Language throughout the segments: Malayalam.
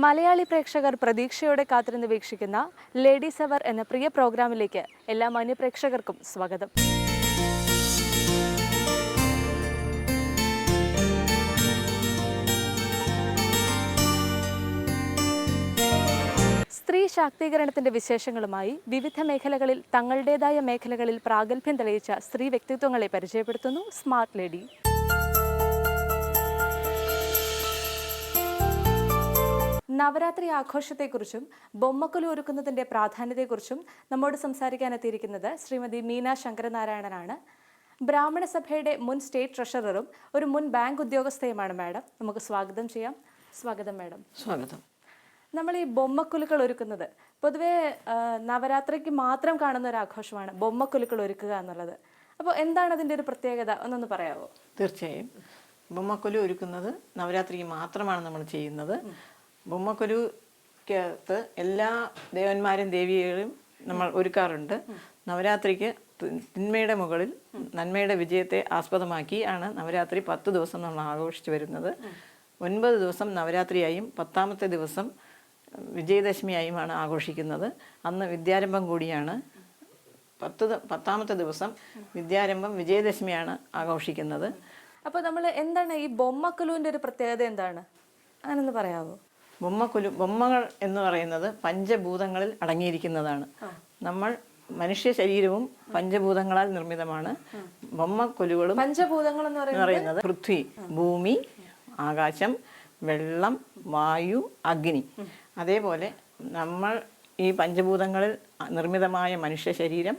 മലയാളി പ്രേക്ഷകർ പ്രതീക്ഷയോടെ കാത്തിരുന്ന് വീക്ഷിക്കുന്ന ലേഡീസ് അവർ എന്ന പ്രിയ പ്രോഗ്രാമിലേക്ക് എല്ലാ മാന്യപ്രേക്ഷകർക്കും സ്വാഗതം. സ്ത്രീ ശാക്തീകരണത്തിന്റെ വിശേഷങ്ങളുമായി വിവിധ മേഖലകളിൽ തങ്ങളുടേതായ മേഖലകളിൽ പ്രാഗൽഭ്യം തെളിയിച്ച സ്ത്രീ വ്യക്തിത്വങ്ങളെ പരിചയപ്പെടുത്തുന്നു സ്മാർട്ട് ലേഡി നവരാത്രി ആഘോഷത്തെക്കുറിച്ചും ബൊമ്മക്കുലു ഒരുക്കുന്നതിന്റെ പ്രാധാന്യത്തെക്കുറിച്ചും നമ്മോട് സംസാരിക്കാൻ എത്തിയിരിക്കുന്നത് ശ്രീമതി മീന ശങ്കരനാരായണനാണ്. ബ്രാഹ്മണ സഭയുടെ മുൻ സ്റ്റേറ്റ് ട്രഷററും ഒരു മുൻ ബാങ്ക് ഉദ്യോഗസ്ഥയുമാണ് മാഡം. നമുക്ക് സ്വാഗതം ചെയ്യാം. സ്വാഗതം മാഡം. സ്വാഗതം. നമ്മൾ ഈ ബൊമ്മക്കുലുക്കൾ ഒരുക്കുന്നത് പൊതുവേ നവരാത്രിക്ക് മാത്രം കാണുന്ന ഒരു ആഘോഷമാണ് ബൊമ്മക്കുലുക്കൾ ഒരുക്കുക എന്നുള്ളത്. അപ്പോൾ എന്താണ് അതിന്റെ ഒരു പ്രത്യേകത? എന്നൊന്ന് പറയാമോ തീർച്ചയായും. ബൊമ്മക്കൊലു ഒരുക്കുന്നത് നവരാത്രിക്ക് മാത്രമാണ് നമ്മൾ ചെയ്യുന്നത്. ബൊമ്മക്കൊലുക്കകത്ത് എല്ലാ ദേവന്മാരും ദേവികളും നമ്മൾ ഒരുക്കാറുണ്ട്. നവരാത്രിക്ക് തിന്മയുടെ മുകളിൽ നന്മയുടെ വിജയത്തെ ആസ്പദമാക്കി ആണ് നവരാത്രി പത്ത് ദിവസം നമ്മൾ ആഘോഷിച്ചു വരുന്നത്. ഒൻപത് ദിവസം നവരാത്രിയായും പത്താമത്തെ ദിവസം വിജയദശമിയായുമാണ് ആഘോഷിക്കുന്നത്. അന്ന് വിദ്യാരംഭം കൂടിയാണ്. പത്ത് പത്താമത്തെ ദിവസം വിദ്യാരംഭം വിജയദശമിയാണ് ആഘോഷിക്കുന്നത്. അപ്പോൾ നമ്മൾ എന്താണ് ഈ ബൊമ്മക്കുലുവിന്റെ ഒരു പ്രത്യേകത എന്താണ്? അങ്ങനൊന്ന് പറയാമോ ബൊമ്മക്കൊലു ബൊമ്മകൾ എന്ന് പറയുന്നത് പഞ്ചഭൂതങ്ങളിൽ അടങ്ങിയിരിക്കുന്നതാണ്. നമ്മൾ മനുഷ്യ ശരീരവും പഞ്ചഭൂതങ്ങളാൽ നിർമ്മിതമാണ് ബൊമ്മക്കൊലുകളും പഞ്ചഭൂതങ്ങൾ എന്ന് പറയുന്നത്? പൃഥ്വി ഭൂമി ആകാശം വെള്ളം വായു അഗ്നി. അതേപോലെ നമ്മൾ ഈ പഞ്ചഭൂതങ്ങളിൽ നിർമ്മിതമായ മനുഷ്യ ശരീരം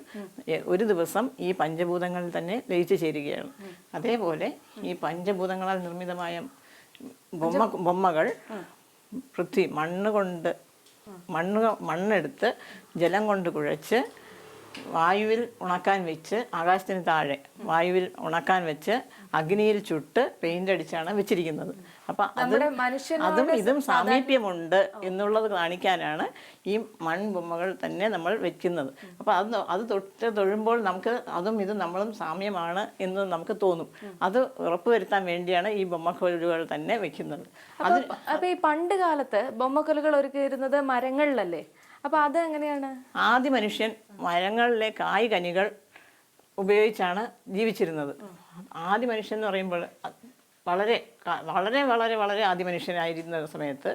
ഒരു ദിവസം ഈ പഞ്ചഭൂതങ്ങളിൽ തന്നെ ലയിച്ചു ചേരുകയാണ്. അതേപോലെ ഈ പഞ്ചഭൂതങ്ങളാൽ നിർമ്മിതമായ ബൊമ്മ ബൊമ്മകൾ പൃഥ്വി മണ്ണ് കൊണ്ട് മണ്ണ് മണ്ണെടുത്ത് ജലം കൊണ്ട് കുഴച്ച് വായുവിൽ ഉണക്കാൻ വെച്ച് ആകാശത്തിന് താഴെ വായുവിൽ ഉണക്കാൻ വെച്ച് അഗ്നിയിൽ ചുട്ട് പെയിന്റ് അടിച്ചാണ് വെച്ചിരിക്കുന്നത്. അപ്പൊ അത് അതും ഇതും സാമീപ്യമുണ്ട് എന്നുള്ളത് കാണിക്കാനാണ് ഈ മൺബൊമ്മകൾ തന്നെ നമ്മൾ വെക്കുന്നത്. അപ്പൊ അത് അത് തൊട്ട് തൊഴുമ്പോൾ നമുക്ക് അതും ഇതും നമ്മളും സാമ്യമാണ് എന്ന് നമുക്ക് തോന്നും. അത് ഉറപ്പുവരുത്താൻ വേണ്ടിയാണ് ഈ ബൊമ്മക്കോലുകൾ തന്നെ വെക്കുന്നത്. അത് ഈ പണ്ട് കാലത്ത് ബൊമ്മക്കുലുകൾ ഒരുക്കിയിരുന്നത് മരങ്ങളിലല്ലേ? അപ്പോൾ അത് എങ്ങനെയാണ്? ആദ്യ മനുഷ്യൻ മരങ്ങളിലെ കായ് കനികൾ ഉപയോഗിച്ചാണ് ജീവിച്ചിരുന്നത്. ആദ്യ മനുഷ്യൻ എന്ന് പറയുമ്പോൾ വളരെ വളരെ വളരെ വളരെ ആദ്യ മനുഷ്യനായിരുന്ന സമയത്ത്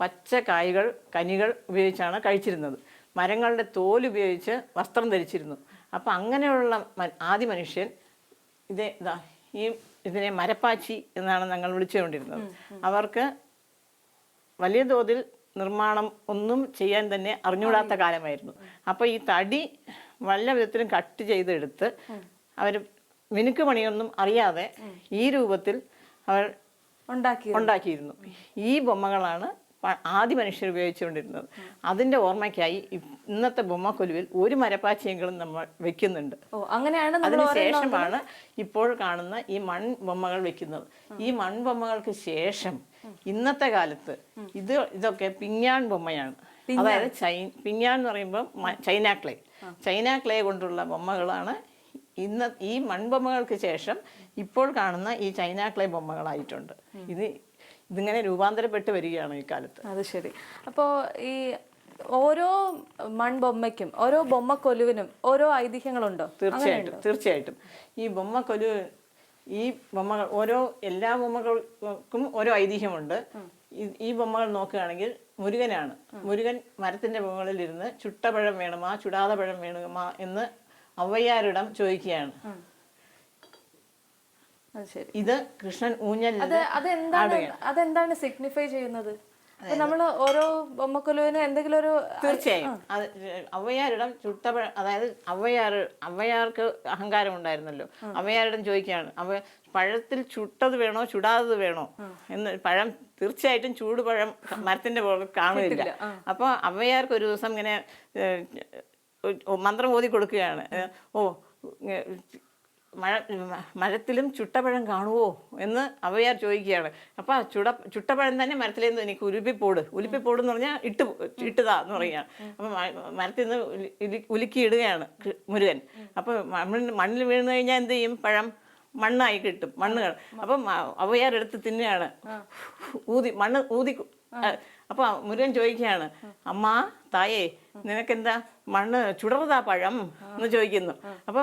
പച്ച കായ്കൾ കനികൾ ഉപയോഗിച്ചാണ് കഴിച്ചിരുന്നത്. മരങ്ങളുടെ തോൽ ഉപയോഗിച്ച് വസ്ത്രം ധരിച്ചിരുന്നു. അപ്പം അങ്ങനെയുള്ള ആദ്യ മനുഷ്യൻ ഇതേ ഇതാ ഈ ഇതിനെ മരപ്പാച്ചി എന്നാണ് ഞങ്ങൾ വിളിച്ചുകൊണ്ടിരുന്നത്. അവർക്ക് വലിയ തോതിൽ നിർമ്മാണം ഒന്നും ചെയ്യാൻ തന്നെ അറിഞ്ഞുകൂടാത്ത കാലമായിരുന്നു. അപ്പോൾ ഈ തടി വല്ല വിധത്തിലും കട്ട് ചെയ്തെടുത്ത് അവർ മിനുക്ക് പണിയൊന്നും അറിയാതെ ഈ രൂപത്തിൽ അവർ ഉണ്ടാക്കി ഉണ്ടാക്കിയിരുന്നു. ഈ ബൊമ്മകളാണ് ആദ്യ മനുഷ്യർ ഉപയോഗിച്ചുകൊണ്ടിരുന്നത്. അതിന്റെ ഓർമ്മയ്ക്കായി ഇന്നത്തെ ബൊമ്മക്കൊലുവിൽ ഒരു മരപ്പാച്ചിയെങ്കിലും നമ്മൾ വെക്കുന്നുണ്ട്. അങ്ങനെയാണ് അതിനുശേഷമാണ് ഇപ്പോൾ കാണുന്ന ഈ മൺ ബൊമ്മകൾ വെക്കുന്നത്. ഈ മൺബൊമ്മകൾക്ക് ശേഷം ഇന്നത്തെ കാലത്ത് ഇത് ഇതൊക്കെ പിഞ്ഞാൺ ബൊമ്മയാണ്. അതായത് ചൈ പിഞ്ഞാൺ എന്ന് പറയുമ്പോൾ ചൈന ക്ലേ. ചൈന ക്ലേ കൊണ്ടുള്ള ബൊമ്മകളാണ് ഇന്ന് ഈ മൺബൊമ്മകൾക്ക് ശേഷം ഇപ്പോൾ കാണുന്ന ഈ ചൈന ക്ലേ ബൊമ്മകളായിട്ടുണ്ട്. ഇത് ഇതിങ്ങനെ രൂപാന്തരപ്പെട്ട് വരികയാണ് ഈ കാലത്ത്. അത് ശരി. അപ്പോൾ ഈ ഓരോ മൺബൊമ്മയ്ക്കും ഓരോ ബൊമ്മക്കൊലുവിനും ഓരോ ഐതിഹ്യങ്ങളുണ്ടോ? തീർച്ചയായിട്ടും തീർച്ചയായിട്ടും. ഈ ബൊമ്മക്കൊലു ഈ ബൊമ്മകൾ ഓരോ എല്ലാ ബൊമ്മകൾക്കും ഓരോ ഐതിഹ്യമുണ്ട്. ഈ- ബൊമ്മകൾ നോക്കുകയാണെങ്കിൽ മുരുകനാണ്. മുരുകൻ മരത്തിന്റെ മുകളിൽ ഇരുന്ന് ചുട്ടപഴം വേണമാ ചുടാതപഴം വേണമാ എന്ന് അവയ്യാരിടം ചോദിക്കുകയാണ്. ഇത് കൃഷ്ണൻ ഊഞ്ഞൽ അത് അതെന്താണ് അതെന്താണ് സിഗ്നിഫൈ ചെയ്യുന്നത്? നമ്മൾ നമ്മൾ ഓരോ ബൊമ്മക്കൊലുവിന് എന്തെങ്കിലും ഒരു തീർച്ചയായും. അത് അവയാരിടം ചുട്ട അതായത് അവയാർ അവയാർക്ക് അഹങ്കാരം ഉണ്ടായിരുന്നല്ലോ. അവയാരിടം ചോദിക്കുകയാണ് അവ പഴത്തിൽ ചുട്ടത് വേണോ ചുടാത്തത് വേണോ? എന്ന് പഴം തീർച്ചയായിട്ടും ചൂട് പഴം മരത്തിന്റെ പോലെ കാണില്ല അപ്പോൾ അവയാർക്ക് ഒരു ദിവസം ഇങ്ങനെ മന്ത്രം ഓതി കൊടുക്കുകയാണ്. ഓ മഴ മരത്തിലും ചുട്ടപ്പഴം കാണുവോ എന്ന് അവയാർ ചോദിക്കുകയാണ്. അപ്പം ആ ചുട ചുട്ടപ്പഴം തന്നെ മരത്തിൽ നിന്ന് എനിക്ക് ഉലുപ്പിപ്പോട് ഉലുപ്പിപ്പോട് എന്ന് പറഞ്ഞാൽ ഇട്ട് ഇട്ടുതാ എന്ന് പറയുകയാണ്. അപ്പം മരത്തിൽ നിന്ന് ഉലി- ഉലി- ഉലുക്കി ഇടുകയാണ് കൃ- മുരുകൻ. അപ്പം മണ്ണിൽ മണ്ണിൽ വീണ് കഴിഞ്ഞാൽ എന്ത് ചെയ്യും? പഴം മണ്ണായി കിട്ടും മണ്ണുകൾ അപ്പം അവയാർ എടുത്ത് തിന്നുകയാണ്. ഊതി മണ്ണ് ഊതി കു- അപ്പൊ മുരുകൻ ചോദിക്കുകയാണ് അമ്മ തായേ നിനക്കെന്താ മണ്ണ് ചുടർതാ പഴം? എന്ന് ചോദിക്കുന്നു. അപ്പൊ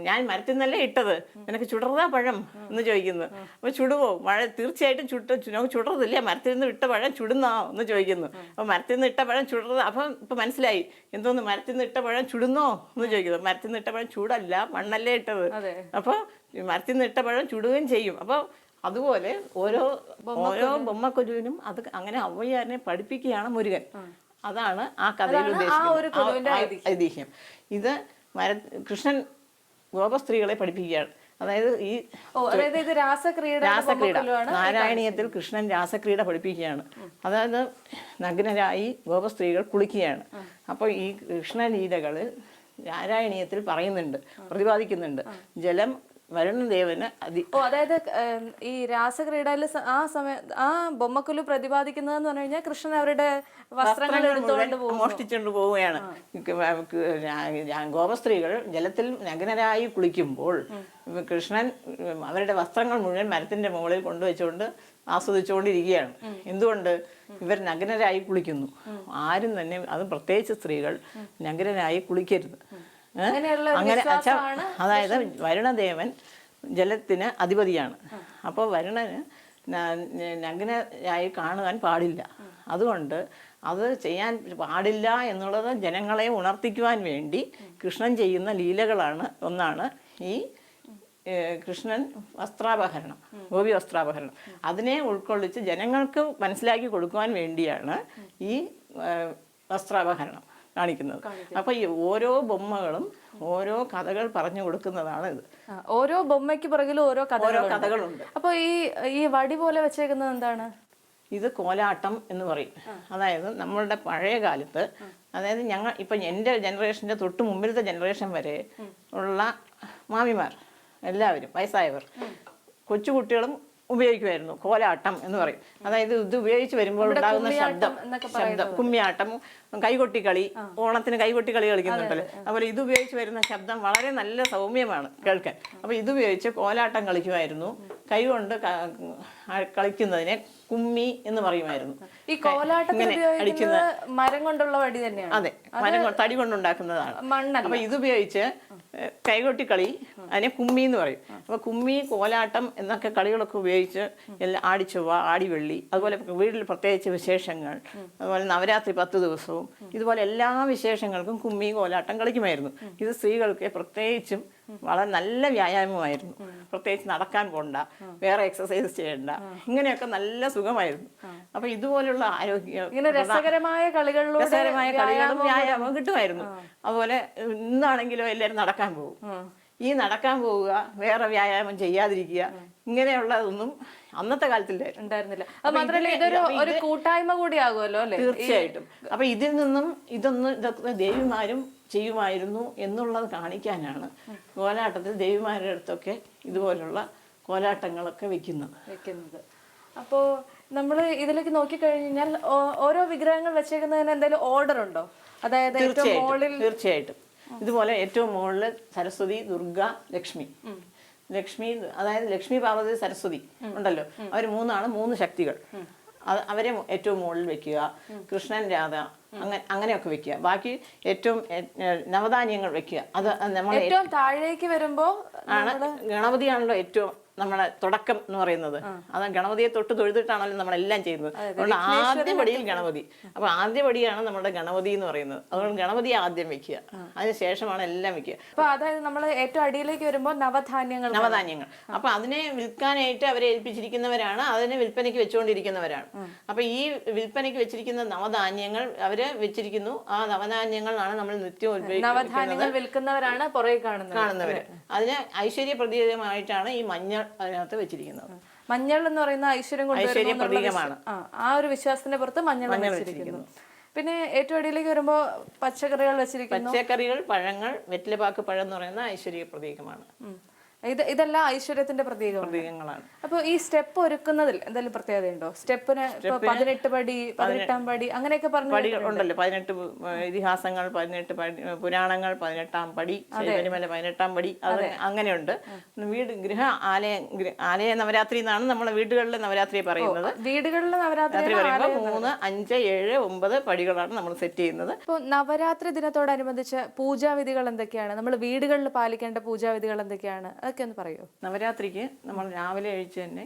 ഞാൻ മരത്തിൽ നിന്നല്ലേ ഇട്ടത് നിനക്ക് ചുടർതാ പഴം? എന്ന് ചോദിക്കുന്നു. അപ്പൊ ചുടുവോ? മഴ തീർച്ചയായിട്ടും ചുട്ട നമുക്ക് ചുടറതില്ല മരത്തിൽ നിന്ന് ഇട്ട പഴം ചുടുന്നോ എന്ന് ചോദിക്കുന്നു. അപ്പൊ മരത്തിൽ നിന്ന് ഇട്ട പഴം ചുടറ അപ്പൊ ഇപ്പൊ മനസ്സിലായി എന്തോന്ന് മരത്തിൽ നിന്ന് ഇട്ട പഴം ചുടുന്നോ? എന്ന് ചോദിക്കുന്നു. മരത്തിൽ നിന്ന് ഇട്ട പഴം ചൂടല്ല മണ്ണല്ലേ ഇട്ടത്? അപ്പൊ അപ്പോൾ മരത്തിൽ നിന്ന് ഇട്ട പഴം ചുടുകയും ചെയ്യും. അപ്പോൾ അതുപോലെ ഓരോ ഓരോ ബൊമ്മക്കൊരുവിനും അത് അങ്ങനെ ഔവയ്യാരനെ പഠിപ്പിക്കുകയാണ് മുരുകൻ. അതാണ് ആ കഥയിൽ ഉദ്ദേശിക്കുന്നത്. ഐതിഹ്യം. ഇത് മര കൃഷ്ണൻ ഗോപസ്ത്രീകളെ പഠിപ്പിക്കുകയാണ്. അതായത് ഈ രാസക്രീഡ. നാരായണീയത്തിൽ കൃഷ്ണൻ രാസക്രീഡ പഠിപ്പിക്കുകയാണ്. അതായത് നഗ്നരായി ഗോപസ്ത്രീകൾ കുളിക്കുകയാണ്. അപ്പോൾ ഈ കൃഷ്ണലീലകളിൽ നാരായണീയത്തിൽ പറയുന്നുണ്ട് പ്രതിപാദിക്കുന്നുണ്ട്. ജലം വരുണദേവന് അതി ഓ അതായത് ഈ രാസക്രീഡയിൽ സ- ആ സമയം ആ ബൊമ്മക്കുലു പ്രതിപാദിക്കുന്നതെന്ന് പറഞ്ഞു കഴിഞ്ഞാൽ കൃഷ്ണൻ അവരുടെ വസ്ത്രങ്ങൾ എടുത്തുകൊണ്ട് മോഷ്ടിച്ചുകൊണ്ട് പോവുകയാണ്. ഗോപസ്ത്രീകൾ ജലത്തിൽ നഗ്നരായി കുളിക്കുമ്പോൾ കൃഷ്ണൻ അവരുടെ വസ്ത്രങ്ങൾ മുഴുവൻ മരത്തിന്റെ മുകളിൽ കൊണ്ടുവച്ചുകൊണ്ട് ആസ്വദിച്ചുകൊണ്ടിരിക്കുകയാണ്. എന്തുകൊണ്ട്? ഇവർ നഗ്നരായി കുളിക്കുന്നു. ആരും തന്നെ അത് പ്രത്യേകിച്ച് സ്ത്രീകൾ നഗ്നരായി കുളിക്കരുത്. അങ്ങനെ അച്ഛാ, അതായത് വരുണദേവൻ ജലത്തിന് അധിപതിയാണ്. അപ്പോൾ വരുണന് നഗ്നയായി കാണുവാൻ പാടില്ല. അതുകൊണ്ട് അത് ചെയ്യാൻ പാടില്ല എന്നുള്ളത് ജനങ്ങളെ ഉണർത്തിക്കുവാൻ വേണ്ടി കൃഷ്ണൻ ചെയ്യുന്ന ലീലകളാണ് ഒന്നാണ് ഈ കൃഷ്ണൻ വസ്ത്രാപഹരണം ഗോപി വസ്ത്രാപഹരണം. അതിനെ ഉൾക്കൊള്ളിച്ച് ജനങ്ങൾക്ക് മനസ്സിലാക്കി കൊടുക്കുവാൻ വേണ്ടിയാണ് ഈ വസ്ത്രാപഹരണം. കാണിക്കുന്നത്. അപ്പോൾ ഈ ഓരോ ബൊമ്മകളും ഓരോ കഥകൾ പറഞ്ഞു കൊടുക്കുന്നതാണ് ഇത്. ഓരോ ബൊമ്മയ്ക്ക് പുറകിലും ഓരോ ഓരോ കഥകളുണ്ട്. അപ്പോൾ അപ്പൊ ഈ ഈ വടി പോലെ വെച്ചേക്കുന്നത് എന്താണ്? ഇത് കോലാട്ടം എന്ന് പറയും. അതായത് നമ്മളുടെ പഴയ കാലത്ത് അതായത് ഞങ്ങൾ ഇപ്പം എന്റെ ജനറേഷന്റെ തൊട്ട് മുമ്പിലത്തെ ജനറേഷൻ വരെ ഉള്ള മാമിമാർ എല്ലാവരും വയസ്സായവർ കൊച്ചുകുട്ടികളും ഉപയോഗിക്കുമായിരുന്നു. കോലാട്ടം എന്ന് പറയും. അതായത് ഇത് ഉപയോഗിച്ച് വരുമ്പോൾ ഉണ്ടാകുന്ന ശബ്ദം ശബ്ദം. കുമ്മിയാട്ടം കൈകൊട്ടിക്കളി ഓണത്തിന് കൈകൊട്ടിക്കളി കളിക്കുന്നുണ്ടല്ലോ അതുപോലെ ഇത് ഉപയോഗിച്ച് വരുന്ന ശബ്ദം വളരെ നല്ല സൗമ്യമാണ് കേൾക്കാൻ. അപ്പോൾ ഇത് ഉപയോഗിച്ച് കോലാട്ടം കളിക്കുമായിരുന്നു. കൈകൊണ്ട് കളിക്കുന്നതിനെ കുമ്മി എന്ന് പറയുമായിരുന്നു. ഈ കോലാട്ടത്തിന് മരം കൊണ്ടുള്ള വടി തന്നെയാണ്. അതെ മരം തടി കൊണ്ടുണ്ടാക്കുന്നതാണ്. മണ്ണല്ല. അപ്പൊ ഇതുപയോഗിച്ച് കൈകൊട്ടി കളി അതിനെ കുമ്മി എന്ന് പറയും. അപ്പൊ കുമ്മി കോലാട്ടം എന്നൊക്കെ കളികളൊക്കെ ഉപയോഗിച്ച് എല്ലാം ആടിച്ചൊവ്വ ആടിവെള്ളി അതുപോലെ വീട്ടിൽ പ്രത്യേകിച്ച് വിശേഷങ്ങൾ അതുപോലെ നവരാത്രി പത്ത് ദിവസവും ഇതുപോലെ എല്ലാ വിശേഷങ്ങൾക്കും കുമ്മി കോലാട്ടം കളിക്കുമായിരുന്നു. ഇത് സ്ത്രീകൾക്ക് പ്രത്യേകിച്ചും വളരെ നല്ല വ്യായാമമായിരുന്നു. പ്രത്യേകിച്ച് നടക്കാൻ പോണ്ട വേറെ എക്സസൈസ് ചെയ്യണ്ട ഇങ്ങനെയൊക്കെ നല്ല സുഖമായിരുന്നു. അപ്പൊ ഇതുപോലുള്ള ആരോഗ്യ ഇങ്ങനെ രസകരമായ കളികളിലൂടെ രസകരമായ കളികളും വ്യായാമം വ്യായാമം കിട്ടുമായിരുന്നു. അതുപോലെ ഇന്നാണെങ്കിലും എല്ലാവരും നടക്കാൻ പോകും. ഈ നടക്കാൻ പോവുക വേറെ വ്യായാമം ചെയ്യാതിരിക്കുക ഇങ്ങനെയുള്ളതൊന്നും അന്നത്തെ കാലത്തിൽ ഉണ്ടായിരുന്നില്ല. അത് മാത്രമല്ല ഇതൊരു ഒരു കൂട്ടായ്മ കൂടി ആകുമല്ലോ അല്ലെ തീർച്ചയായിട്ടും. അപ്പൊ ഇതിൽ നിന്നും ഇതൊന്നും ഇതൊക്കെ ദേവിമാരും ചെയ്യുമായിരുന്നു എന്നുള്ളത് കാണിക്കാനാണ് കോലാട്ടത്തിൽ ദേവിമാരുടെ അടുത്തൊക്കെ ഇതുപോലുള്ള കോലാട്ടങ്ങളൊക്കെ വെക്കുന്നത്. വെക്കുന്നത്. അപ്പോൾ നമ്മൾ ഇതിലേക്ക് നോക്കിക്കഴിഞ്ഞാൽ കഴിഞ്ഞാൽ ഓരോ വിഗ്രഹങ്ങൾ വെച്ചേക്കുന്നതിന് എന്തെങ്കിലും ഓർഡർ ഉണ്ടോ? അതായത് ഏറ്റവും മുകളിൽ തീർച്ചയായിട്ടും. ഇതുപോലെ ഏറ്റവും മുകളിൽ സരസ്വതി ദുർഗ ലക്ഷ്മി. ലക്ഷ്മി അതായത് ലക്ഷ്മി പാർവതി സരസ്വതി ഉണ്ടല്ലോ. അവർ മൂന്നാണ് മൂന്ന് ശക്തികൾ. അവരെ ഏറ്റവും മുകളിൽ വെക്കുക കൃഷ്ണൻ രാധ അങ്ങനെ അങ്ങനെയൊക്കെ വെക്കുക. ബാക്കി ഏറ്റവും നവധാന്യങ്ങൾ വെക്കുക. അത് നമ്മൾ ഏറ്റവും താഴേക്ക് വരുമ്പോ ആണ് ഗണപതിയാണല്ലോ ഏറ്റവും നമ്മളെ തുടക്കം എന്ന് പറയുന്നത്. അത് ഗണപതിയെ തൊട്ട് തൊഴുതിട്ടാണല്ലോ നമ്മളെല്ലാം ചെയ്യുന്നത്. അതുകൊണ്ട് ആദ്യ പടിയിൽ ഗണപതി. അപ്പൊ ആദ്യ പടിയാണ് നമ്മുടെ ഗണപതി എന്ന് പറയുന്നത്. അതുകൊണ്ട് ഗണപതി ആദ്യം വെക്കുക. അതിനുശേഷമാണ് എല്ലാം വെക്കുക. അപ്പൊ അതായത് നമ്മൾ ഏറ്റവും അടിയിലേക്ക് വരുമ്പോൾ നവധാന്യങ്ങൾ നവധാന്യങ്ങൾ. അപ്പൊ അതിനെ വിൽക്കാനായിട്ട് അവരെ ഏൽപ്പിച്ചിരിക്കുന്നവരാണ്. അതിനെ വിൽപ്പനയ്ക്ക് വെച്ചുകൊണ്ടിരിക്കുന്നവരാണ്. അപ്പൊ ഈ വിൽപ്പനയ്ക്ക് വെച്ചിരിക്കുന്ന നവധാന്യങ്ങൾ അവർ വെച്ചിരിക്കുന്നു. ആ നവധാന്യങ്ങളാണ് നമ്മൾ നിത്യം ഉപയോഗിക്കുന്നത്. നവധാന്യങ്ങൾ വിൽക്കുന്നവരാണ് പുറകെ കാണുന്നത്. കാണുന്നവര്. അതിന് ഐശ്വര്യ പ്രതീകമായിട്ടാണ് ഈ മഞ്ഞൾ അതിനകത്ത് വെച്ചിരിക്കുന്നത്. മഞ്ഞൾ എന്ന് പറയുന്ന ഐശ്വര്യം കൊണ്ടുവരുന്ന ഐശ്വര്യ പ്രതീകമാണ്. ആ, ഒരു വിശ്വാസത്തിന്റെ പുറത്ത് മഞ്ഞൾ വെച്ചിരിക്കുന്നു. പിന്നെ ഏറ്റവും അടിയിലേക്ക് വരുമ്പോൾ പച്ചക്കറികൾ വെച്ചിരിക്കുന്നു. പച്ചക്കറികൾ പഴങ്ങൾ വെറ്റിലപാക്ക് പഴം എന്ന് പറയുന്ന ഐശ്വര്യ പ്രതീകമാണ്. ഇത് ഇതെല്ലാം ഐശ്വര്യത്തിന്റെ പ്രതീകങ്ങളാണ്. അപ്പൊ ഈ സ്റ്റെപ്പ് ഒരുക്കുന്നതിൽ എന്തെങ്കിലും പ്രത്യേകതയുണ്ടോ സ്റ്റെപ്പിന് പതിനെട്ട് പടി പതിനെട്ടാം പടി അങ്ങനെയൊക്കെ പറഞ്ഞു പടികൾ ഉണ്ടല്ലോ. പതിനെട്ട് ഇതിഹാസങ്ങൾ പതിനെട്ട് പടി പുരാണങ്ങൾ പതിനെട്ടാം പടി ശബരിമല പതിനെട്ടാം പടി അത് അങ്ങനെയുണ്ട്. വീട് ഗൃഹ ആലയ ആലയ നവരാത്രി എന്നാണ് നമ്മളെ വീടുകളിലെ നവരാത്രി പറയുന്നത്. വീടുകളിലെ നവരാത്രി രാത്രി പറയുമ്പോൾ മൂന്ന് അഞ്ച് ഏഴ് ഒമ്പത് പടികളാണ് നമ്മൾ സെറ്റ് ചെയ്യുന്നത്. ഇപ്പോൾ നവരാത്രി ദിനത്തോടനുബന്ധിച്ച് പൂജാവിധികൾ എന്തൊക്കെയാണ്? നമ്മൾ വീടുകളിൽ പാലിക്കേണ്ട പൂജാവിധികൾ എന്തൊക്കെയാണ്? അതൊക്കെ ഒന്ന് പറയുമോ നവരാത്രിക്ക് നമ്മൾ രാവിലെ അഴിച്ച് തന്നെ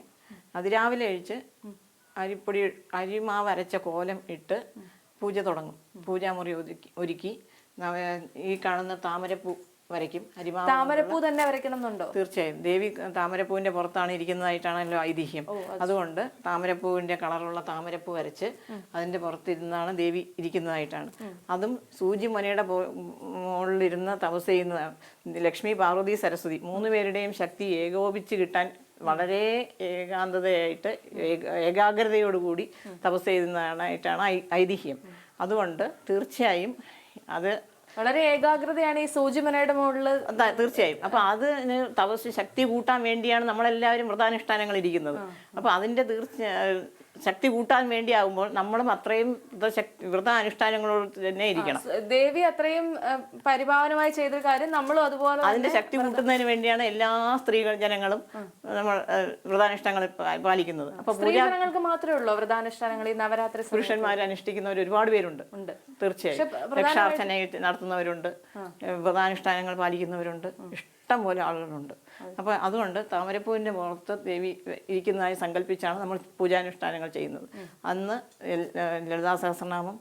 അതിരാവിലെ അഴിച്ച് അരിപ്പൊടി അരിമാവ് അരച്ച കോലം ഇട്ട് പൂജ തുടങ്ങും. പൂജാമുറി ഒരുക്കി. ഒരുക്കി ഈ കാണുന്ന താമരപ്പൂ വരയ്ക്കും താമരപ്പൂ തന്നെ വരയ്ക്കണം എന്നുണ്ടോ തീർച്ചയായും. ദേവി താമരപ്പൂവിന്റെ പുറത്താണ് ഇരിക്കുന്നതായിട്ടാണല്ലോ ഐതിഹ്യം. അതുകൊണ്ട് താമരപ്പൂവിന്റെ കളറുള്ള താമരപ്പൂ വരച്ച് അതിന്റെ പുറത്തിരുന്നാണ് ദേവി ഇരിക്കുന്നതായിട്ടാണ്. അതും സൂചി മുനയുടെ മുകളിലിരുന്ന് തപസ് ചെയ്യുന്നതാണ് ലക്ഷ്മി പാർവതി സരസ്വതി മൂന്ന് പേരുടെയും ശക്തി ഏകോപിച്ച് കിട്ടാൻ വളരെ ഏകാന്തതയായിട്ട് ഏക- ഏകാഗ്രതയോടുകൂടി തപസ് ചെയ്യുന്നതായിട്ടാണ് ഐതിഹ്യം. അതുകൊണ്ട് തീർച്ചയായും അത് വളരെ ഏകാഗ്രതയാണ് ഈ സൂചിമനയുടെ മുകളിൽ തീർച്ചയായും. അപ്പൊ അതിന് തപസ് ശക്തി കൂട്ടാൻ വേണ്ടിയാണ് നമ്മളെല്ലാവരും വ്രതാനുഷ്ഠാനങ്ങൾ ഇരിക്കുന്നത് അപ്പൊ അതിന്റെ തീർച്ച ശക്തി കൂട്ടാൻ വേണ്ടിയാകുമ്പോൾ നമ്മളും അത്രയും വ്രതശക്തി വ്രതാനുഷ്ഠാനങ്ങളോട് തന്നെ ഇരിക്കണം. ദേവി അത്രയും പരിപാവനമായി ചെയ്ത കാര്യം നമ്മളും അതുപോലെ അതിന്റെ ശക്തി കൂട്ടുന്നതിന് വേണ്ടിയാണ് എല്ലാ സ്ത്രീകൾ ജനങ്ങളും നമ്മൾ വ്രതാനുഷ്ഠാനങ്ങൾ പാലിക്കുന്നത്. അപ്പൊ സ്ത്രീജനങ്ങൾക്ക് മാത്രമേ ഉള്ളൂ വ്രതാനുഷ്ഠാനങ്ങൾ ഈ നവരാത്രി പുരുഷന്മാരെ പുരുഷന്മാർ അനുഷ്ഠിക്കുന്നവർ ഒരുപാട് പേരുണ്ട്. ഉണ്ട്. തീർച്ചയായും. രക്ഷാർച്ചന നടത്തുന്നവരുണ്ട്. വ്രതാനുഷ്ഠാനങ്ങൾ പാലിക്കുന്നവരുണ്ട്. ഇഷ്ടം പോലെ ആളുകളുണ്ട്. അപ്പോൾ അതുകൊണ്ട് താമരപ്പൂവിന്റെ മുഖത്ത് ദേവി ഇരിക്കുന്നതായി സങ്കല്പിച്ചാണ് നമ്മൾ പൂജാനുഷ്ഠാനങ്ങൾ ചെയ്യുന്നത്. അന്ന് ലളിതാ സഹസ്രനാമം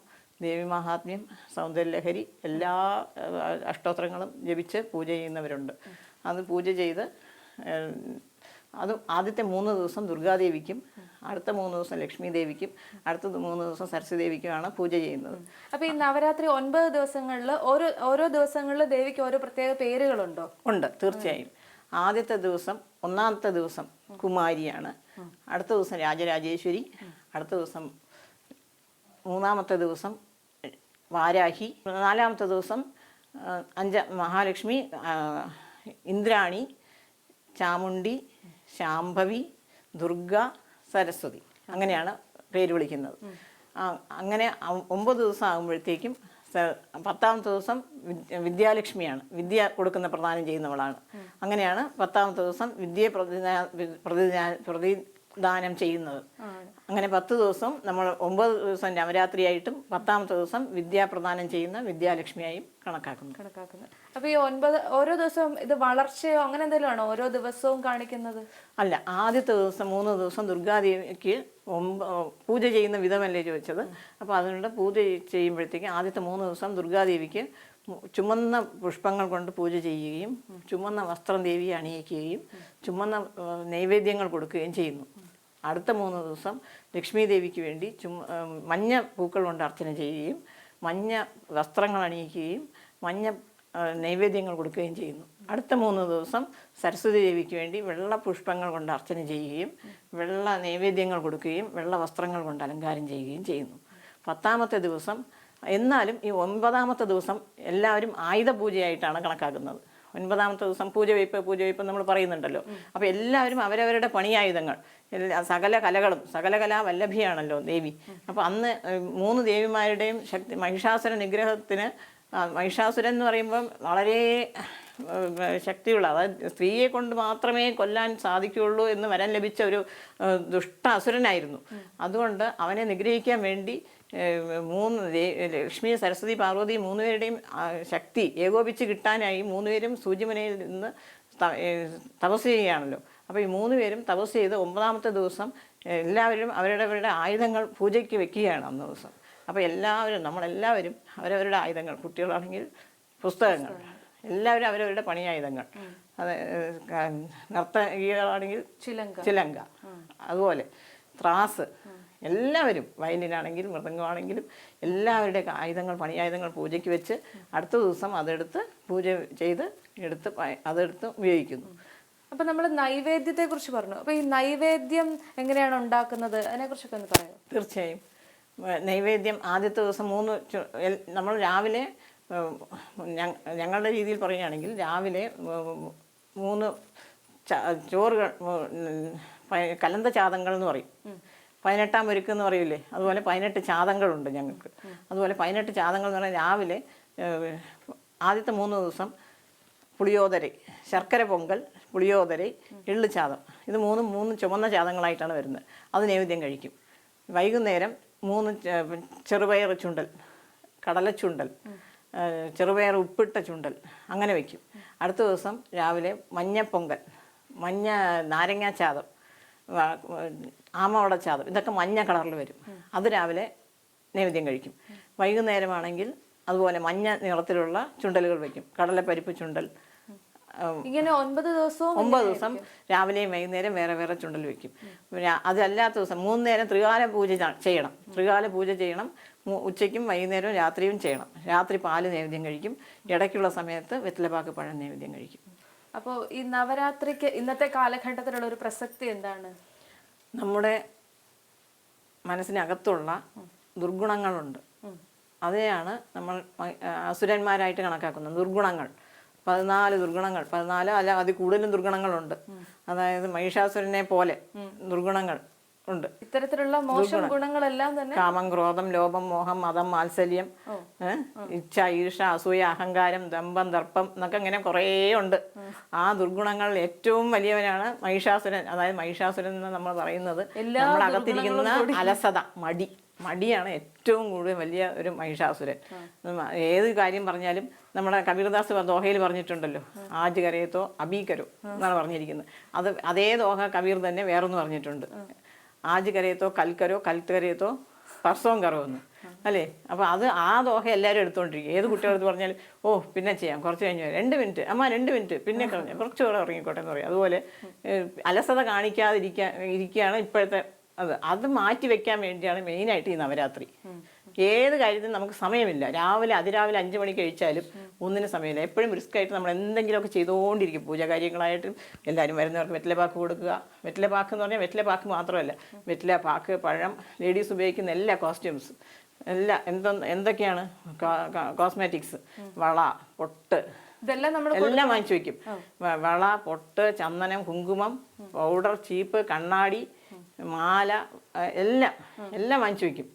ദേവി മഹാത്മ്യം സൗന്ദര്യലഹരി എല്ലാ അഷ്ടോത്രങ്ങളും ജപിച്ച് പൂജ ചെയ്യുന്നവരുണ്ട്. അത് പൂജ ചെയ്ത് അത് ആദ്യത്തെ മൂന്ന് ദിവസം ദുർഗാദേവിക്കും അടുത്ത മൂന്ന് ദിവസം ലക്ഷ്മി ദേവിക്കും അടുത്ത മൂന്ന് ദിവസം സരസ്വതി ദേവിക്കുമാണ് പൂജ ചെയ്യുന്നത്. അപ്പൊ ഈ നവരാത്രി ഒൻപത് ദിവസങ്ങളിൽ ഓരോ ഓരോ ദിവസങ്ങളിൽ ദേവിക്ക് ഓരോ പ്രത്യേക പേരുകളുണ്ടോ? ഉണ്ട് തീർച്ചയായും. ആദ്യത്തെ ദിവസം ഒന്നാമത്തെ ദിവസം കുമാരിയാണ്. അടുത്ത ദിവസം രാജരാജേശ്വരി. അടുത്ത ദിവസം മൂന്നാമത്തെ ദിവസം വാരാഹി. നാലാമത്തെ ദിവസം അഞ്ച മഹാലക്ഷ്മി ഇന്ദ്രാണി ചാമുണ്ടി ശാംഭവി ദുർഗ സരസ്വതി. അങ്ങനെയാണ് പേര് വിളിക്കുന്നത്. അങ്ങനെ ഒമ്പത് ദിവസം ആകുമ്പോഴത്തേക്കും പത്താമത്തെ ദിവസം വിദ്യ- വിദ്യാലക്ഷ്മിയാണ്. വിദ്യ കൊടുക്കുന്ന പ്രദാനം ചെയ്യുന്നവളാണ്. അങ്ങനെയാണ് പത്താമത്തെ ദിവസം വിദ്യയെ പ്രതിജ്ഞ പ്രതിദാ- പ്രതിദാനം ചെയ്യുന്നത്. അങ്ങനെ പത്ത് ദിവസം നമ്മൾ ഒമ്പത് ദിവസം നവരാത്രിയായിട്ടും പത്താമത്തെ ദിവസം വിദ്യാപ്രദാനം ചെയ്യുന്ന വിദ്യാലക്ഷ്മിയായും കണക്കാക്കുന്നു. കണക്കാക്കുന്നത് അപ്പൊ ഈ ഒൻപത് ഓരോ ദിവസവും ഇത് വളർച്ചയോ അങ്ങനെ എന്തെങ്കിലും ആണോ ഓരോ ദിവസവും കാണിക്കുന്നത്? അല്ല ആദ്യത്തെ ദിവസം മൂന്ന് ദിവസം ദുർഗാദേവിക്ക് പൂജ ചെയ്യുന്ന വിധമല്ലേ ചോദിച്ചത്. അപ്പോൾ അതുകൊണ്ട് പൂജ ചെയ്യുമ്പോഴത്തേക്ക് ആദ്യത്തെ മൂന്ന് ദിവസം ദുർഗാദേവിക്ക് ചുമന്ന പുഷ്പങ്ങൾ കൊണ്ട് പൂജ ചെയ്യുകയും ചുമന്ന വസ്ത്രം ദേവിയെ അണിയിക്കുകയും ചുമന്ന നൈവേദ്യങ്ങൾ കൊടുക്കുകയും ചെയ്യുന്നു. അടുത്ത മൂന്ന് ദിവസം ലക്ഷ്മി ദേവിക്ക് വേണ്ടി ചുമ മഞ്ഞ പൂക്കൾ കൊണ്ട് അർച്ചന ചെയ്യുകയും മഞ്ഞ വസ്ത്രങ്ങൾ അണിയിക്കുകയും മഞ്ഞ നൈവേദ്യങ്ങൾ കൊടുക്കുകയും ചെയ്യുന്നു. അടുത്ത മൂന്ന് ദിവസം സരസ്വതി ദേവിക്ക് വേണ്ടി വെള്ള പുഷ്പങ്ങൾ കൊണ്ട് അർച്ചന ചെയ്യുകയും വെള്ള നൈവേദ്യങ്ങൾ കൊടുക്കുകയും വെള്ള വസ്ത്രങ്ങൾ കൊണ്ട് അലങ്കാരം ചെയ്യുകയും ചെയ്യുന്നു. പത്താമത്തെ ദിവസം എന്നാലും ഈ ഒൻപതാമത്തെ ദിവസം എല്ലാവരും ആയുധ പൂജയായിട്ടാണ് കണക്കാക്കുന്നത്. ഒൻപതാമത്തെ ദിവസം പൂജ വയ്പ് പൂജ വയ്പ് നമ്മൾ പറയുന്നുണ്ടല്ലോ. അപ്പോൾ എല്ലാവരും അവരവരുടെ പണിയായുധങ്ങൾ സകല കലകളും സകല കലാ വല്ലഭിയാണല്ലോ ദേവി. അപ്പോൾ അന്ന് മൂന്ന് ദേവിമാരുടെയും ശക്തി മഹിഷാസുര നിഗ്രഹത്തിന് മഹിഷാസുരൻ എന്ന് പറയുമ്പം വളരെ ശക്തിയുള്ള അതായത് സ്ത്രീയെ കൊണ്ട് മാത്രമേ കൊല്ലാൻ സാധിക്കുകയുള്ളൂ എന്ന് വരം ലഭിച്ച ഒരു ദുഷ്ട അസുരനായിരുന്നു. അതുകൊണ്ട് അവനെ നിഗ്രഹിക്കാൻ വേണ്ടി മൂന്ന് ലക്ഷ്മി സരസ്വതി പാർവതി മൂന്നുപേരുടെയും ശക്തി ഏകോപിച്ച് കിട്ടാനായി മൂന്നുപേരും സൂചിമനയിൽ നിന്ന് തപസ് ചെയ്യുകയാണല്ലോ. അപ്പോൾ ഈ മൂന്ന് പേരും തപസ് ചെയ്ത് ഒമ്പതാമത്തെ ദിവസം എല്ലാവരും അവരുടെ അവരുടെ ആയുധങ്ങൾ പൂജയ്ക്ക് വെക്കുകയാണ് അന്ന് ദിവസം. അപ്പോൾ എല്ലാവരും നമ്മളെല്ലാവരും അവരവരുടെ ആയുധങ്ങൾ കുട്ടികളാണെങ്കിൽ പുസ്തകങ്ങൾ എല്ലാവരും അവരവരുടെ പണിയായുധങ്ങൾ. അത് നർത്തകീകളാണെങ്കിൽ ചിലങ്ക. ചിലങ്ക. അതുപോലെ ത്രാസ് എല്ലാവരും വയലിനാണെങ്കിലും മൃദംഗമാണെങ്കിലും എല്ലാവരുടെ ആയുധങ്ങൾ പണിയായുധങ്ങൾ പൂജയ്ക്ക് വെച്ച് അടുത്ത ദിവസം അതെടുത്ത് പൂജ ചെയ്ത് എടുത്ത് അതെടുത്ത് ഉപയോഗിക്കുന്നു. അപ്പം നമ്മൾ നൈവേദ്യത്തെ കുറിച്ച് പറഞ്ഞു. അപ്പോൾ ഈ നൈവേദ്യം എങ്ങനെയാണ് ഉണ്ടാക്കുന്നത്? അതിനെ കുറിച്ചൊക്കെ ഒന്ന് പറയാം തീർച്ചയായും. നൈവേദ്യം ആദ്യത്തെ ദിവസം മൂന്ന് നമ്മൾ രാവിലെ ഞങ്ങളുടെ രീതിയിൽ പറയുകയാണെങ്കിൽ രാവിലെ മൂന്ന് ചോറുകൾ ചോറ് കലന്ത ചാതങ്ങൾ എന്ന് പറയും. പതിനെട്ടാം ഒരുക്ക് എന്ന് പറയില്ലേ അതുപോലെ പതിനെട്ട് ചാതങ്ങളുണ്ട് ഞങ്ങൾക്ക്. അതുപോലെ പതിനെട്ട് ചാതങ്ങൾ എന്ന് പറഞ്ഞാൽ രാവിലെ ആദ്യത്തെ മൂന്ന് ദിവസം പുളിയോദര ശർക്കര പൊങ്കൽ പുളിയോദര എള്ളു ചാതം ഇത് മൂന്ന് മൂന്ന് ചുമന്ന ചാതങ്ങളായിട്ടാണ് വരുന്നത്. അത് നൈവേദ്യം കഴിക്കും. വൈകുന്നേരം മൂന്ന് ചെറുപയർ ചുണ്ടൽ കടലച്ചുണ്ടൽ ചെറുപയർ ഉപ്പിട്ട ചുണ്ടൽ അങ്ങനെ വയ്ക്കും അടുത്ത ദിവസം രാവിലെ മഞ്ഞപ്പൊങ്കൽ മഞ്ഞ നാരങ്ങാ ചാതം ആമവട ചാതം. ഇതൊക്കെ മഞ്ഞ കളറിൽ വരും. അത് രാവിലെ നൈവേദ്യം കഴിക്കും. വൈകുന്നേരമാണെങ്കിൽ അതുപോലെ മഞ്ഞ നിറത്തിലുള്ള ചുണ്ടലുകൾ വയ്ക്കും കടലപ്പരിപ്പ് ചുണ്ടൽ. ഇങ്ങനെ ഒൻപത് ദിവസവും ഒമ്പത് ദിവസം രാവിലെയും വൈകുന്നേരം വേറെ വേറെ ചുണ്ടൽ വെക്കും. പിന്നെ അതല്ലാത്ത ദിവസം മൂന്ന് നേരം ത്രികാല പൂജ ചെയ്യണം. ത്രികാല പൂജ ചെയ്യണം. ഉച്ചയ്ക്കും വൈകുന്നേരവും രാത്രിയും ചെയ്യണം. രാത്രി പാൽ നൈവേദ്യം കഴിക്കും. ഇടയ്ക്കുള്ള സമയത്ത് വെറ്റിലപ്പാക്ക് പഴം നൈവേദ്യം കഴിക്കും. അപ്പോൾ ഈ നവരാത്രിക്ക് ഇന്നത്തെ കാലഘട്ടത്തിലുള്ള ഒരു പ്രസക്തി എന്താണ്? നമ്മുടെ മനസ്സിനകത്തുള്ള ദുർഗുണങ്ങളുണ്ട്. അതെയാണ് നമ്മൾ അസുരന്മാരായിട്ട് കണക്കാക്കുന്നത്. ദുർഗുണങ്ങൾ. പതിനാല് ദുർഗുണങ്ങൾ. പതിനാല് അല്ല അതിൽ കൂടുതലും ദുർഗുണങ്ങളുണ്ട്. അതായത് മഹിഷാസുരനെ പോലെ ദുർഗുണങ്ങൾ. ഉണ്ട്. ഇത്തരത്തിലുള്ള മോശം ഗുണങ്ങളെല്ലാം തന്നെ കാമം ക്രോധം ലോപം മോഹം മതം മാത്സല്യം? ഇച്ഛ ഈർഷ അസൂയ അഹങ്കാരം ദമ്പം ദർപ്പം എന്നൊക്കെ ഇങ്ങനെ കുറേ ഉണ്ട്. ആ. ദുർഗുണങ്ങൾ ഏറ്റവും വലിയവനാണ് മഹിഷാസുരൻ. അതായത് മഹിഷാസുരൻ എന്ന് നമ്മൾ പറയുന്നത് നമ്മുടെ അകത്തിരിക്കുന്ന അലസത മടി. മടിയാണ് ഏറ്റവും കൂടുതൽ വലിയ ഒരു മഹിഷാസുരൻ. ഏത് കാര്യം പറഞ്ഞാലും നമ്മുടെ കബീർദാസ് ദോഹയിൽ പറഞ്ഞിട്ടുണ്ടല്ലോ. ആജ് കരയത്തോ അബീകരോ എന്നാണ് പറഞ്ഞിരിക്കുന്നത്. അത് അതേ ദോഹ കബീർ തന്നെ വേറൊന്ന് പറഞ്ഞിട്ടുണ്ട്. ആജ് കരയത്തോ കൽക്കരോ കൽക്കരയത്തോ പർസവും കറവും എന്ന്. അല്ലേ? അപ്പോൾ അത് ആ ദോഹ എല്ലാവരും എടുത്തുകൊണ്ടിരിക്കും ഏത് കുട്ടികളെടുത്ത് പറഞ്ഞാൽ ഓ പിന്നെ ചെയ്യാം കുറച്ച് കഴിഞ്ഞ്. രണ്ട് മിനിറ്റ് അമ്മ രണ്ട് മിനിറ്റ് പിന്നെ കളഞ്ഞു കുറച്ച് കൂടെ ഇറങ്ങിക്കോട്ടെ എന്ന് പറയും. അതുപോലെ അലസത കാണിക്കാതിരിക്കാൻ ഇരിക്കുകയാണ് ഇപ്പോഴത്തെ അത് അത് മാറ്റി വെക്കാൻ വേണ്ടിയാണ് മെയിനായിട്ട് ഈ നവരാത്രി. ഏത് കാര്യത്തിനും നമുക്ക് സമയമില്ല. രാവിലെ അതിരാവിലെ അഞ്ച് മണിക്ക് കഴിച്ചാലും ഒന്നിനും സമയമില്ല. എപ്പോഴും റിസ്ക് ആയിട്ട് നമ്മൾ എന്തെങ്കിലുമൊക്കെ ചെയ്തുകൊണ്ടിരിക്കും. പൂജ കാര്യങ്ങളായിട്ടും എല്ലാവരും വരുന്നവർക്ക് വെറ്റില പാക്ക് കൊടുക്കുക. വെറ്റില പാക്ക് എന്ന് പറഞ്ഞാൽ വെറ്റില പാക്ക് മാത്രമല്ല. വെറ്റില പാക്ക് പഴം ലേഡീസ് ഉപയോഗിക്കുന്ന എല്ലാ കോസ്റ്റ്യൂംസ് എല്ലാ എന്തോ എന്തൊക്കെയാണ്? കോസ്മെറ്റിക്സ് വള പൊട്ട് ഇതെല്ലാം നമ്മൾ എല്ലാം വാങ്ങിച്ചു വെക്കും. വള പൊട്ട് ചന്ദനം കുങ്കുമം പൗഡർ ചീപ്പ് കണ്ണാടി മാല എല്ലാം എല്ലാം വാങ്ങിച്ചു വെക്കും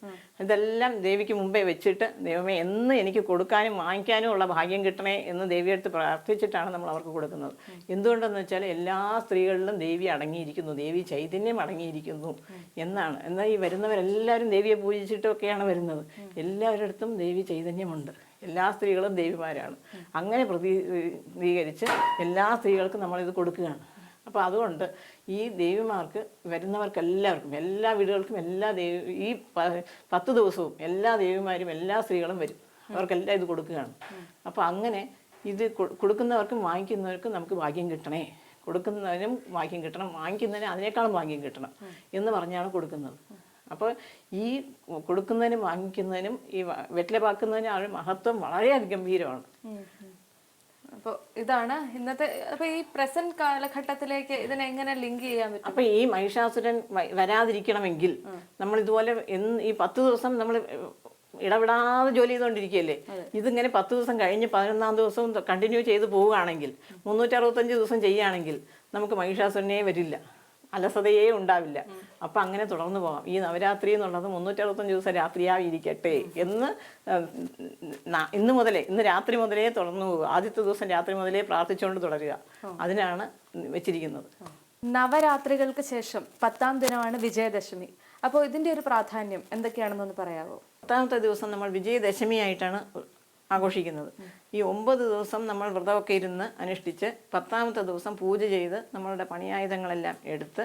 ഇതെല്ലാം ദേവിക്ക് മുമ്പേ വെച്ചിട്ട് ദൈവമേ എന്ന് എനിക്ക് കൊടുക്കാനും വാങ്ങിക്കാനും ഉള്ള ഭാഗ്യം കിട്ടണേ എന്ന് ദേവിയെടുത്ത് പ്രാർത്ഥിച്ചിട്ടാണ് നമ്മൾ അവർക്ക് കൊടുക്കുന്നത്. എന്തുകൊണ്ടെന്ന് വെച്ചാൽ എല്ലാ സ്ത്രീകളിലും ദേവി അടങ്ങിയിരിക്കുന്നു ദേവി ചൈതന്യം അടങ്ങിയിരിക്കുന്നു എന്നാണ്. എന്നാൽ ഈ വരുന്നവരെല്ലാവരും ദേവിയെ പൂജിച്ചിട്ടൊക്കെയാണ് വരുന്നത്. എല്ലാവരുടെ അടുത്തും ദേവി ചൈതന്യമുണ്ട്. എല്ലാ സ്ത്രീകളും ദേവിമാരാണ്. അങ്ങനെ പ്രതീകരിച്ച് എല്ലാ സ്ത്രീകൾക്കും നമ്മളിത് കൊടുക്കുകയാണ്. അപ്പോൾ അതുകൊണ്ട് ഈ ദേവിമാർക്ക് വരുന്നവർക്ക് എല്ലാവർക്കും എല്ലാ വീടുകൾക്കും എല്ലാ ദേവി ഈ പത്ത് ദിവസവും എല്ലാ ദേവിമാരും എല്ലാ സ്ത്രീകളും വരും. അവർക്കെല്ലാം ഇത് കൊടുക്കുകയാണ്. അപ്പോൾ അങ്ങനെ ഇത് കൊടുക്കുന്നവർക്കും വാങ്ങിക്കുന്നവർക്കും നമുക്ക് ഭാഗ്യം കിട്ടണേ. കൊടുക്കുന്നതിനും ഭാഗ്യം കിട്ടണം. വാങ്ങിക്കുന്നതിന് അതിനേക്കാളും ഭാഗ്യം കിട്ടണം എന്ന് പറഞ്ഞാണ് കൊടുക്കുന്നത്. അപ്പോൾ ഈ കൊടുക്കുന്നതിനും വാങ്ങിക്കുന്നതിനും ഈ വെറ്റിലപ്പാക്കുന്നതിനും വെറ്റില പാക്കുന്നതിനും ആ ഒരു മഹത്വം വളരെ ഗംഭീരമാണ്. അപ്പോൾ ഇതാണ് ഇന്നത്തെ അപ്പൊ ഈ പ്രസന്റ് കാലഘട്ടത്തിലേക്ക് ഇതിനെ എങ്ങനെ ലിങ്ക് ചെയ്യാൻ പറ്റും? അപ്പൊ ഈ മഹിഷാസുരൻ വരാതിരിക്കണമെങ്കിൽ നമ്മൾ ഇതുപോലെ ഈ പത്ത് ദിവസം നമ്മൾ ഇടപെടാതെ ജോലി ചെയ്തുകൊണ്ടിരിക്കുകയല്ലേ? ഇതിങ്ങനെ പത്ത് ദിവസം കഴിഞ്ഞ് പതിനൊന്നാം ദിവസവും കണ്ടിന്യൂ ചെയ്ത് പോവുകയാണെങ്കിൽ മുന്നൂറ്ററുപത്തഞ്ച് ദിവസം ചെയ്യുകയാണെങ്കിൽ നമുക്ക് മഹിഷാസുരനെ വരില്ല. അലസതയേ ഉണ്ടാവില്ല. അപ്പം അങ്ങനെ തുടർന്ന് പോകാം. ഈ നവരാത്രി എന്നുള്ളത് മുന്നൂറ്ററുപത്തഞ്ച് ദിവസം രാത്രിയായിരിക്കട്ടെ എന്ന് ഉം, ന- ഇന്ന് മുതലേ ഇന്ന് രാത്രി മുതലേ തുടർന്ന് പോകുക ആദ്യത്തെ ദിവസം രാത്രി മുതലേ പ്രാർത്ഥിച്ചുകൊണ്ട് തുടരുക. അതിനാണ് വെച്ചിരിക്കുന്നത്. നവരാത്രികൾക്ക് ശേഷം പത്താം ദിനമാണ് വിജയദശമി. അപ്പോൾ ഇതിന്റെ ഒരു പ്രാധാന്യം എന്തൊക്കെയാണെന്നൊന്ന് പറയാമോ പത്താമത്തെ ദിവസം നമ്മൾ വിജയദശമി ആയിട്ടാണ് ആഘോഷിക്കുന്നത് ഈ ഒമ്പത് ദിവസം നമ്മൾ വ്രതമൊക്കെ ഇരുന്ന് അനുഷ്ഠിച്ച് പത്താമത്തെ ദിവസം പൂജ ചെയ്ത് നമ്മളുടെ പണിയായുധങ്ങളെല്ലാം എടുത്ത്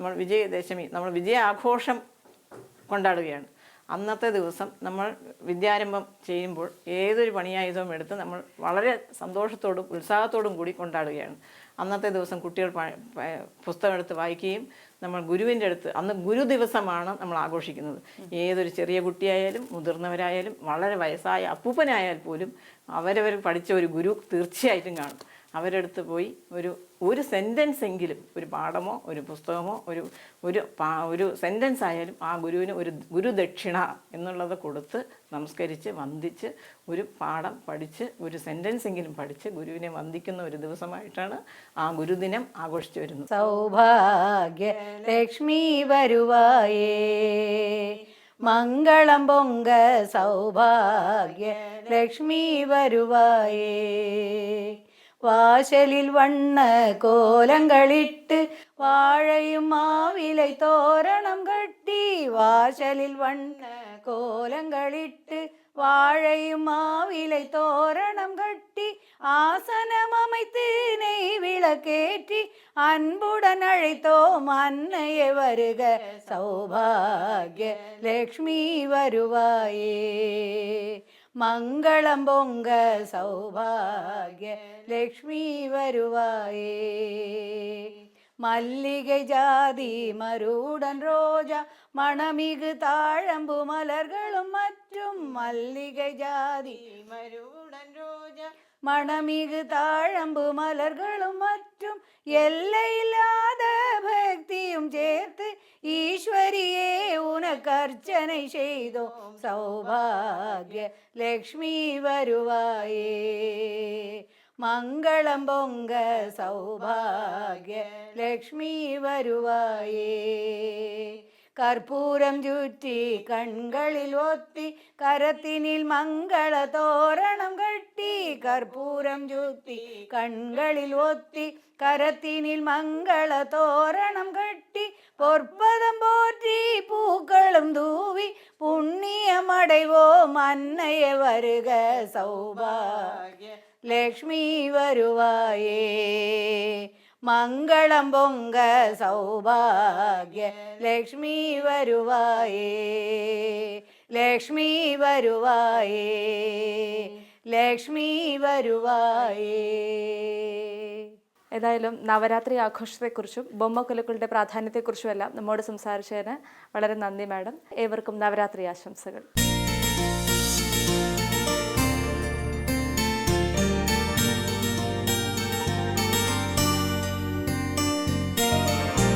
നമ്മൾ വിജയദശമി നമ്മൾ വിജയാഘോഷം കൊണ്ടാടുകയാണ്. അന്നത്തെ ദിവസം നമ്മൾ വിദ്യാരംഭം ചെയ്യുമ്പോൾ ഏതൊരു പണിയായുധവും എടുത്ത് നമ്മൾ വളരെ സന്തോഷത്തോടും ഉത്സാഹത്തോടും കൂടി കൊണ്ടാടുകയാണ്. അന്നത്തെ ദിവസം കുട്ടികൾ പുസ്തകം എടുത്ത് വായിക്കുകയും നമ്മൾ ഗുരുവിന്റെ അടുത്ത് അന്ന് ഗുരു ദിവസമാണ് നമ്മൾ ആഘോഷിക്കുന്നത്. ഏതൊരു ചെറിയ കുട്ടിയായാലും മുതിർന്നവരായാലും വളരെ വയസ്സായ അപ്പൂപ്പനായാൽ പോലും അവരവർ പഠിച്ച ഒരു ഗുരു തീർച്ചയായിട്ടും കാണും. അവരടുത്ത് പോയി ഒരു ഒരു സെന്റൻസ് എങ്കിലും ഒരു പാഠമോ ഒരു പുസ്തകമോ ഒരു ഒരു ഒരു സെന്റൻസ് ആയാലും ആ ഗുരുവിന് ഒരു ഗുരുദക്ഷിണ എന്നുള്ളത് കൊടുത്ത് നമസ്കരിച്ച് വന്ദിച്ച് ഒരു പാഠം പഠിച്ച് ഒരു സെന്റൻസ് എങ്കിലും പഠിച്ച് ഗുരുവിനെ വന്ദിക്കുന്ന ഒരു ദിവസമായിട്ടാണ് ആ ഗുരുദിനം ആഘോഷിച്ചു വരുന്നത്. സൗഭാഗ്യ ലക്ഷ്മി വരുവായേ. മംഗളം പൊങ്ക സൗഭാഗ്യ ലക്ഷ്മി വരുവായേ. வாசலில் வண்ண கோலங்களிட்டு வாழையும் மாவிலை தோரணம் கட்டி வாசலில் வண்ண கோலங்களிட்டு வாழையும் மாவிலை தோரணம் கட்டி ஆசனம் அமைத்து நெய் விளக்கேற்றி அன்புடன் அழைத்தோம் அன்னையே வருக. சௌபாகிய லக்ஷ்மி வருவாயே. മംഗളം പൊങ്ക സൗഭാഗ്യ ലക്ഷ്മി വരുവായേ. മല്ലിക ജാതി മരൂടൻ റോജ മണമിക് താഴമ്പു മലർകളും മറ്റും മല്ലിക ജാതി മരൂടൻ റോജ മണമിക് താഴമ്പു മലർകളും മറ്റും എല്ലയില്ലാതെ ഭക്തിയും ചേർത്ത് ഈശ്വരിയെ ഉനക്കർച്ചന ചെയ്തോ. സൗഭാഗ്യ ലക്ഷ്മി വരുവായേ. മംഗളം പൊങ്ക സൗഭാഗ്യ ലക്ഷ്മി വരുവായേ. கற்பூரம் சுற்றி கண்களில் ஒத்தி கரத்தினில் மங்கள தோரணம் கட்டி கற்பூரம் சுற்றி கண்களில் ஒத்தி கரத்தினில் மங்கள தோரணம் கட்டி பொற்பதம் போற்றி பூக்களும் தூவி புண்ணியமடைவோம் அன்னைய வருக சௌபாகிய லக்ஷ்மி வருவாயே മംഗളം പൊങ്ക സൗഭാഗ്യ. ലക്ഷ്മി വരുവായേ ലക്ഷ്മി വരുവായേ ലക്ഷ്മി വരുവായേ. ഏതായാലും നവരാത്രി ആഘോഷത്തെക്കുറിച്ചും ബൊമ്മക്കുലക്കളുടെ പ്രാധാന്യത്തെക്കുറിച്ചുമെല്ലാം നമ്മോട് സംസാരിച്ചതിന് വളരെ നന്ദി മാഡം. ഏവർക്കും നവരാത്രി ആശംസകൾ.